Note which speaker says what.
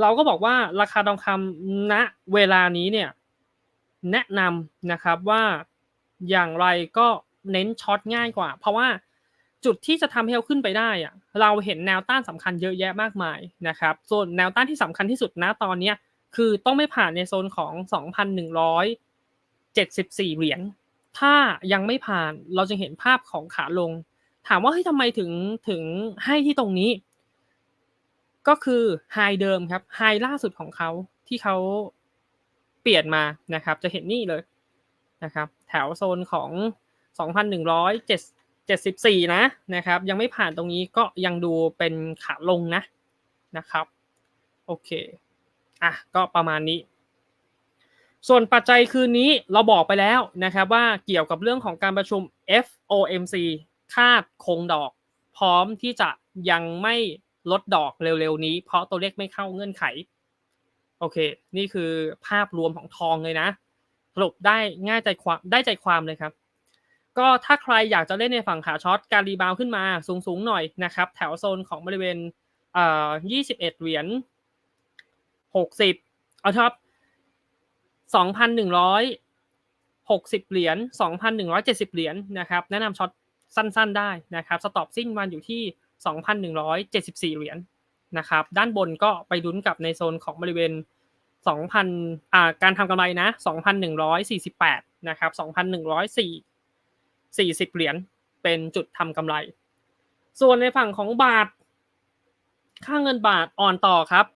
Speaker 1: เราก็บอกว่าราคาทองคำณเวลานี้เนี่ยแนะนำนะครับว่าอย่างไรก็เน้นช็อตง่ายกว่า เพราะว่าจุดที่จะทำให้เราขึ้นไปได้อะเราเห็นแนวต้านสำคัญเยอะแยะมากมายนะครับ ส่วนแนวต้านที่สำคัญที่สุดนะตอนนี้คือต้องไม่ผ่านในโซนของ 2,174 เหรียญ ถ้ายังไม่ผ่านเราจะเห็นภาพของขาลง ถามว่าเฮ้ยทำไมถึงถึงให้ที่ตรงนี้ ก็คือไฮเดิมครับไฮล่าสุดของเขาที่เขาเปลี่ยนมานะครับ จะเห็นนี่เลยนะครับ แถวโซนของ 2,174 นะนะครับ ยังไม่ผ่านตรงนี้ก็ยังดูเป็นขาลงนะนะครับ โอเค อะ ก็ประมาณนี้ ส่วนปัจจัยคืนนี้เราบอกไปแล้วนะครับ ว่าเกี่ยวกับเรื่องของการประชุม FOMC คาดคงดอก พร้อมที่จะยังไม่ ลดดอกเร็วๆนี้ เพราะตัวเลขไม่เข้าเงื่อนไข โอเค นี่คือภาพรวมของทองเลยนะสรุปได้ง่ายใจความได้ใจความเลยครับ ก็ถ้าใครอยากจะเล่นในฝั่งขาช็อตการรีบาวขึ้นมาสูงๆหน่อยนะครับ แถวโซนของบริเวณเอ่อ21 เหรียญ60เอาครับ2,160 เหรียญ2,170 เหรียญนะครับ แนะนำช็อตสั้นๆได้นะครับ สต็อปซิ่งวันอยู่ที่ 2,174 เหรียญนะครับ ด้านบนก็ไปดุนกับในโซนของบริเวณ 2,000อ่าการทำกำไรนะ 2,148 นะครับ 2,104 40 เหรียญเป็นจุดทำกำไร ส่วนในฝั่งของบาท ค่าเงินบาทอ่อนต่อครับ